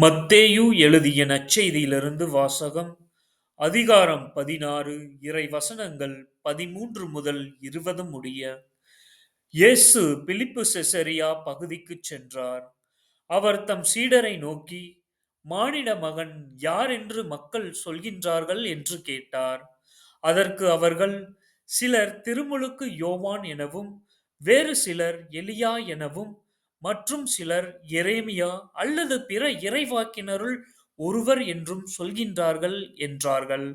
மத்தேயு எழுதிய நற்செய்தியிலிருந்து வாசகம் அதிகாரம் பதினாறு இறை வசனங்கள் பதிமூன்று முதல் இருபது முடிய இயேசு பிலிப்பு செசரியா பகுதிக்கு சென்றார். அவர் தம் சீடரை நோக்கி மானிட மகன் யார் என்று மக்கள் சொல்கின்றார்கள்? என்று கேட்டார். அதற்கு அவர்கள் சிலர் திருமுழுக்கு யோவான் எனவும் வேறு சிலர் எலியா எனவும் மற்றும் சிலர் எரேமியா அல்லது பிற இறைவாக்கினருள் ஒருவர் என்றும் சொல்கின்றார்கள் என்றார்கள்.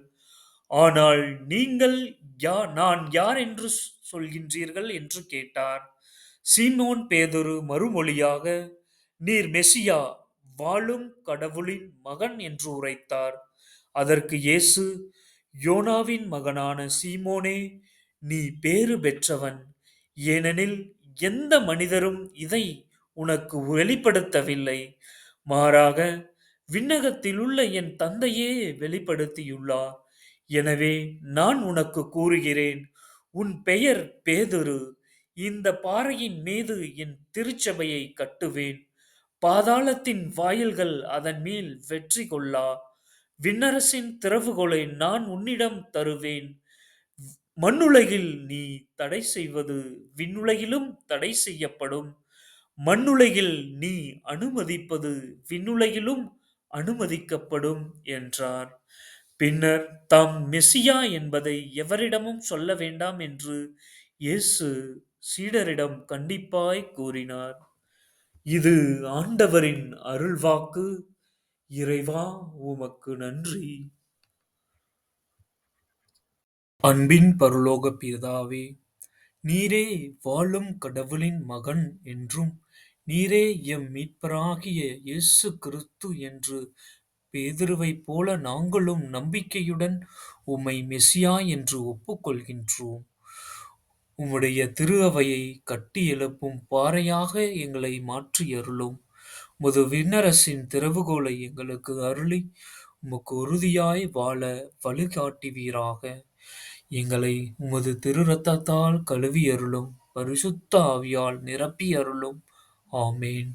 ஆனால் நீங்கள் யா நான் யார் என்று சொல்கின்றீர்கள்? என்று கேட்டார். சீமோன் பேதுரு மறுமொழியாக நீர் மெசியா வாழும் கடவுளின் மகன் என்று உரைத்தார். அதற்கு இயேசு யோனாவின் மகனான சீமோனே நீ பேறு பெற்றவன். ஏனெனில் எந்த மனிதரும் இதை உனக்கு வெளிப்படுத்தவில்லை. மாறாக விண்ணகத்திலுள்ள என் தந்தையே வெளிப்படுத்தியுள்ளார் எனவே நான் உனக்கு கூறுகிறேன் உன் பெயர் பேதுரு. இந்த பாறையின் மீது என் திருச்சபையை கட்டுவேன். பாதாளத்தின் வாயில்கள் அதன் மேல் வெற்றி கொள்ளா. விண்ணரசின் திறவுகோலை நான் உன்னிடம் தருவேன். மண்ணுலகில் நீ தடை செய்வது விண்ணுலகிலும் தடை செய்யப்படும். மண்ணுலகில் நீ அனுமதிப்பது விண்ணுலகிலும் அனுமதிக்கப்படும் என்றார். பின்னர் தாம் மெசியா என்பதை எவரிடமும் சொல்ல வேண்டாம் என்று இயேசு சீடரிடம் கண்டிப்பாய் கூறினார். இது ஆண்டவரின் அருள்வாக்கு. இறைவா உமக்கு நன்றி. அன்பின் பரலோக பிதாவே நீரே வாழும் கடவுளின் மகன் என்றும் நீரே எம் மீட்பராகிய இயேசு கிறிஸ்து என்று பேதுருவைப் போல நாங்களும் நம்பிக்கையுடன் உம்மை மெசியா என்று ஒப்புக்கொள்கின்றோம். உம்முடைய திரு அவையை கட்டி எழுப்பும் பாறையாக எங்களை மாற்றி அருளும் முது விண்ணரசின் திறவுகோலை எங்களுக்கு அருளி உமக்கு உறுதியாய் வாழ வழிகாட்டுவீராக எங்களை உமது திரு ரத்தத்தால் கழுவி அருளும் பரிசுத்த ஆவியால் நிரப்பி அருளும் ஆமேன்.